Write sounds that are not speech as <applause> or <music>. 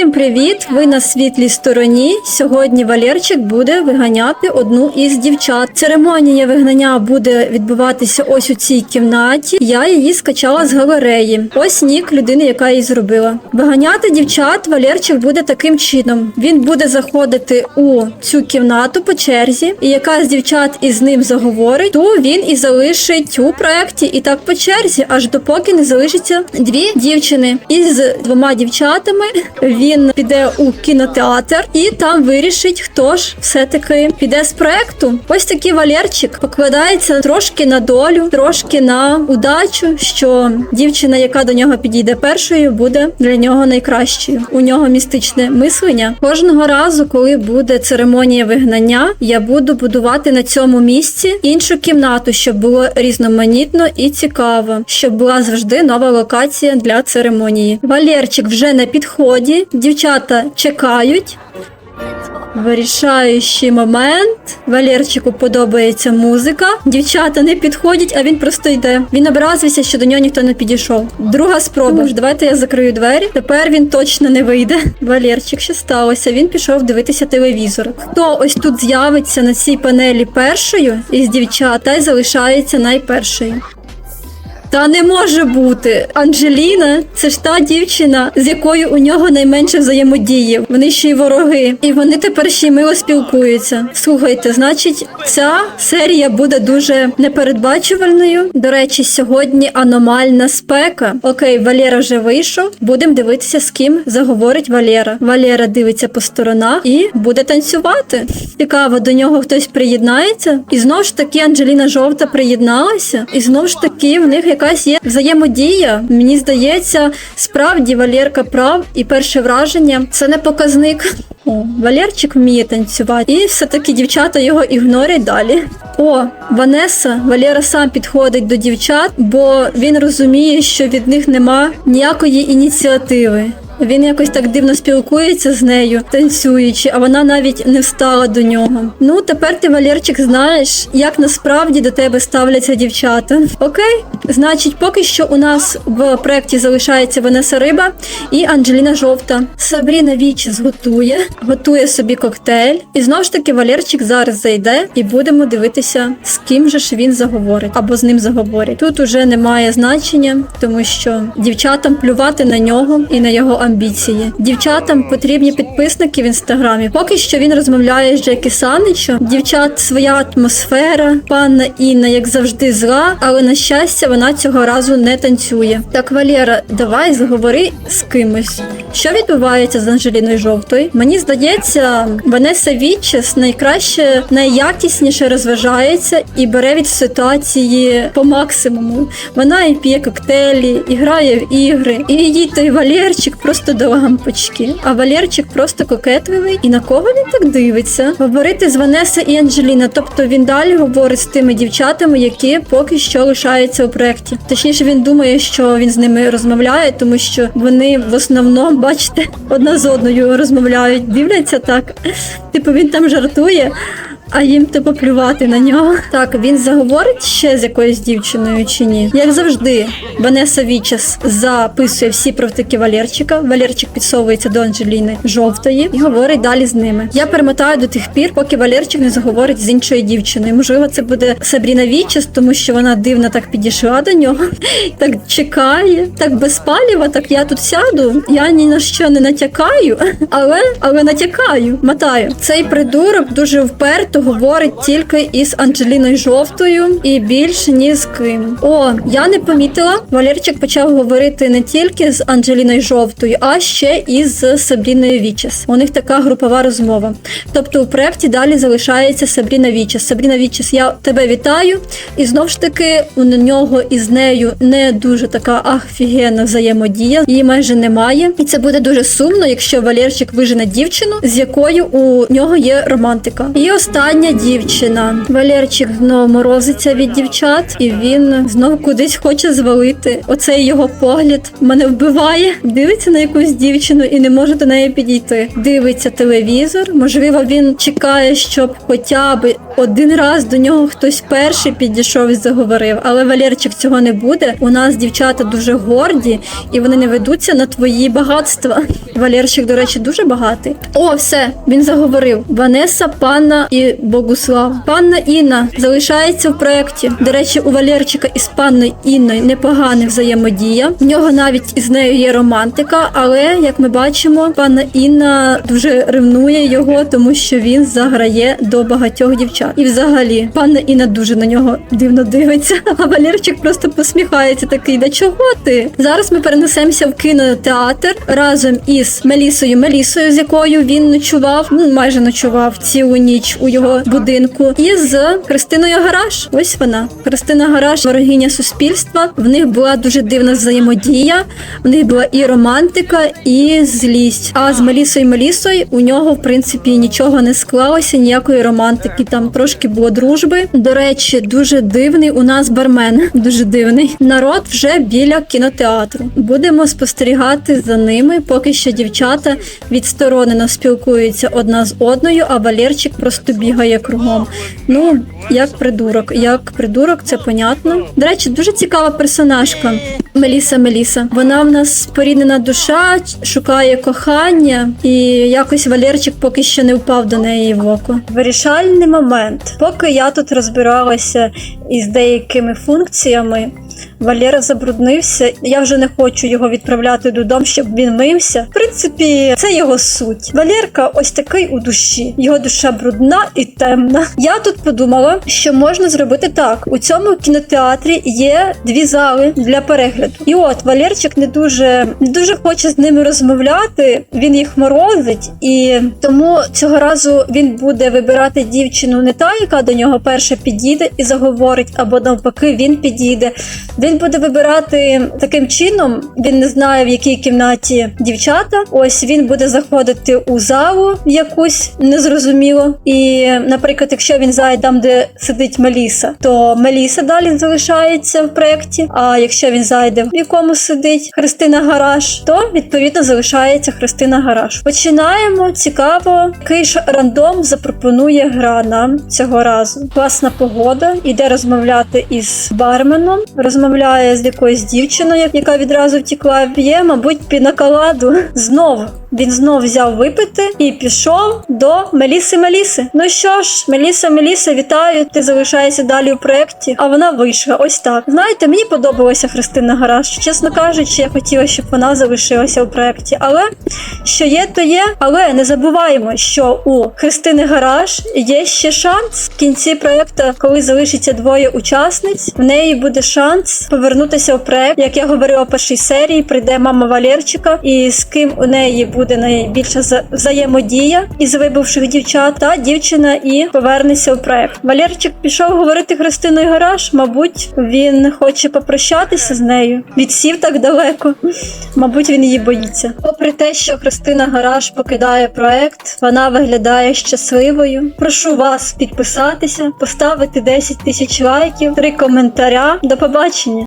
Всім привіт! Ви на світлій стороні. Сьогодні Валерчик буде виганяти одну із дівчат. Церемонія вигнання буде відбуватися ось у цій кімнаті. Я її скачала з галереї. Ось нік людини, яка її зробила. Виганяти дівчат Валерчик буде таким чином: він буде заходити у цю кімнату по черзі, і яка з дівчат із ним заговорить, то він і залишить у проекті. І так по черзі, аж допоки не залишиться дві дівчини. Із двома дівчатами він піде у кінотеатр і там вирішить, хто ж все-таки піде з проекту. Ось такий Валерчик покладається трошки на долю, трошки на удачу, що дівчина, яка до нього підійде першою, буде для нього найкращою. У нього містичне мислення. Кожного разу, коли буде церемонія вигнання, я буду будувати на цьому місці іншу кімнату, щоб було різноманітно і цікаво, щоб була завжди нова локація для церемонії. Валерчик вже на підході, дівчата чекають. Вирішаючий момент. Валерчику подобається музика. Дівчата не підходять, а він просто йде. Він образився, що до нього ніхто не підійшов. Друга спроба. ж Давайте я закрию двері. Тепер він точно не вийде. Валерчик, що сталося? Він пішов дивитися телевізор. Хто ось тут з'явиться на цій панелі першою із дівчат, та й залишається найпершою. Та не може бути. Анджеліна це ж та дівчина, з якою у нього найменше взаємодії. Вони ще й вороги. І вони тепер ще й мило спілкуються. Слухайте, значить, ця серія буде дуже непередбачувальною. До речі, сьогодні аномальна спека. Окей, Валера вже вийшов. Будемо дивитися, з ким заговорить Валера. Валера дивиться по сторонах і буде танцювати. Цікаво, до нього хтось приєднається. І знову ж таки Анджеліна жовта приєдналася. І знову ж таки в них якась є взаємодія. Мені здається, справді Валерка прав, і перше враження це не показник. О, Валерчик вміє танцювати, і все-таки дівчата його ігнорять далі. О, Ванеса, Валера сам підходить до дівчат, бо він розуміє, що від них нема ніякої ініціативи. Він якось так дивно спілкується з нею, танцюючи, а вона навіть не встала до нього. Ну, тепер ти, Валерчик, знаєш, як насправді до тебе ставляться дівчата. Окей, значить, поки що у нас в проєкті залишається Ванеса Риба і Анджеліна Жовта. Сабріна Вічіс готує, готує собі коктейль. І знову ж таки, Валерчик зараз зайде і будемо дивитися, з ким же ж він заговорить або з ним заговорять. Тут уже немає значення, тому що дівчатам плювати на нього і на його амбіції. Дівчатам потрібні підписники в інстаграмі. Поки що він розмовляє з Джекі Саничем. Дівчат своя атмосфера. Панна Інна, як завжди, зла, але на щастя, вона цього разу не танцює. Так, Валера, давай заговори з кимось. Що відбувається з Анжеліною Жовтою? Мені здається, Ванеса Вітчес найкраще, найякісніше розважається і бере від ситуації по максимуму. Вона і п'є коктейлі, і грає в ігри, і їй той Валерчик просто до лампочки. А Валерчик просто кокетливий. І на кого він так дивиться? Говорити з Ванеса і Анджеліна. Тобто він далі говорить з тими дівчатами, які поки що лишаються у проєкті. Точніше, він думає, що він з ними розмовляє, тому що вони в основному, <laughs> бачите, одна з одною розмовляють, дивляться так. Типу він там жартує. А їм типу плювати на нього. Так, він заговорить ще з якоюсь дівчиною чи ні? Як завжди, Ванеса Вічес записує всі провтики Валерчика. Валерчик підсовується до Анджеліни жовтої і говорить далі з ними. Я перемотаю до тих пір, поки Валерчик не заговорить з іншою дівчиною. Можливо, це буде Сабріна Вічес, тому що вона дивно так підійшла до нього, <laughs> так чекає, так безпаліва, так я тут сяду. Я ні на що не натякаю, <laughs> але але натякаю, мотаю. Цей придурок дуже вперто говорить тільки із Анджеліною жовтою і більш ні з ким. О, я не помітила. Валерчик почав говорити не тільки з Анджеліною жовтою, а ще і з Сабріною Вічес. У них така групова розмова. Тобто у проєкті далі залишається Сабріна Вічес. Сабріна Вічес, я тебе вітаю. І знов ж таки у нього із нею не дуже така офігенна взаємодія. Її майже немає. І це буде дуже сумно, якщо Валерчик вижене дівчину, з якою у нього є романтика. І остання дівчина. Валерчик знову морозиться від дівчат, і він знову кудись хоче звалити. Оцей його погляд мене вбиває. Дивиться на якусь дівчину і не може до неї підійти. Дивиться телевізор. Можливо, він чекає, щоб хоча б один раз до нього хтось перший підійшов і заговорив, але Валерчик цього не буде. У нас дівчата дуже горді і вони не ведуться на твої багатства. Валерчик, до речі, дуже багатий. О, все, він заговорив. Ванеса, панна і Богуслав. Панна Інна залишається в проєкті. До речі, у Валерчика із панною Інною непогана взаємодія. В нього навіть із нею є романтика, але як ми бачимо, панна Інна дуже ревнує його, тому що він заграє до багатьох дівчат. І взагалі, панна Інна дуже на нього дивно дивиться. <laughs> А Валерчик просто посміхається такий. Да чого ти? Зараз ми перенесемося в кінотеатр разом із Мелісою Мелісою, з якою він ночував, ну майже ночував цілу ніч у його будинку. І з Христиною Гараж. Ось вона. Христина Гараж, ворогиня суспільства. В них була дуже дивна взаємодія. В них була і романтика, і злість. А з Мелісою Мелісою у нього, в принципі, нічого не склалося, ніякої романтики. Там трошки було дружби. До речі, дуже дивний у нас бармен. <laughs> Дуже дивний. Народ вже біля кінотеатру. Будемо спостерігати за ними, поки що дівчата відсторонено спілкуються одна з одною, а Валерчик просто бігає кругом. Ну, як придурок, як придурок, це понятно. До речі, дуже цікава персонажка. Меліса Меліса. Вона в нас поріднена душа, шукає кохання, і якось Валерчик поки що не впав до неї в око. Вирішальний момент. Поки я тут розбиралася із деякими функціями. Валера забруднився. Я вже не хочу його відправляти додому, щоб він мився. В принципі, це його суть. Валерка ось такий у душі. Його душа брудна і темна. Я тут подумала, що можна зробити так: у цьому кінотеатрі є дві зали для перегляду. І от Валерчик не дуже не дуже хоче з ними розмовляти. Він їх морозить, і тому цього разу він буде вибирати дівчину не та, яка до нього перша підійде і заговорить, або навпаки, він підійде. Він буде вибирати таким чином. Він не знає в якій кімнаті дівчата. Ось він буде заходити у залу якусь незрозуміло. І, наприклад, якщо він зайде там, де сидить Меліса, то Меліса далі залишається в проєкті. А якщо він зайде, в якому сидить Христина Гараж, то відповідно залишається Христина Гараж. Починаємо цікаво, який ж рандом запропонує гра нам цього разу. Класна погода, іде розмовляти із барменом, розмовляє з якоюсь дівчиною, яка відразу втікла. П'є, мабуть, пінаколаду. Знову він знов взяв випити і пішов до Меліси Меліси. Ну що ж, Меліса Меліса, вітаю. Ти залишаєшся далі у проєкті. А вона вийшла. Ось так. Знаєте, мені подобалася Христина Гараж. Чесно кажучи, я хотіла, щоб вона залишилася у проєкті. Але що є, то є. Але не забуваємо, що у Христини Гараж є ще шанс в кінці проєкту, коли залишиться двоє учасниць. В неї буде шанс повернутися у проєкт. Як я говорила в першій серії, прийде мама Валерчика, і з ким у неї буде найбільша за- взаємодія із вибувших дівчат, та дівчина і повернеться у проєкт. Валерчик пішов говорити Христиною Гараж. Мабуть, він хоче попрощатися з нею. Відсів так далеко. Мабуть, він її боїться. Попри те, що Христина Гараж покидає проект, вона виглядає щасливою. Прошу вас підписатися, поставити 10 тисяч лайків, три коментаря. До побачення.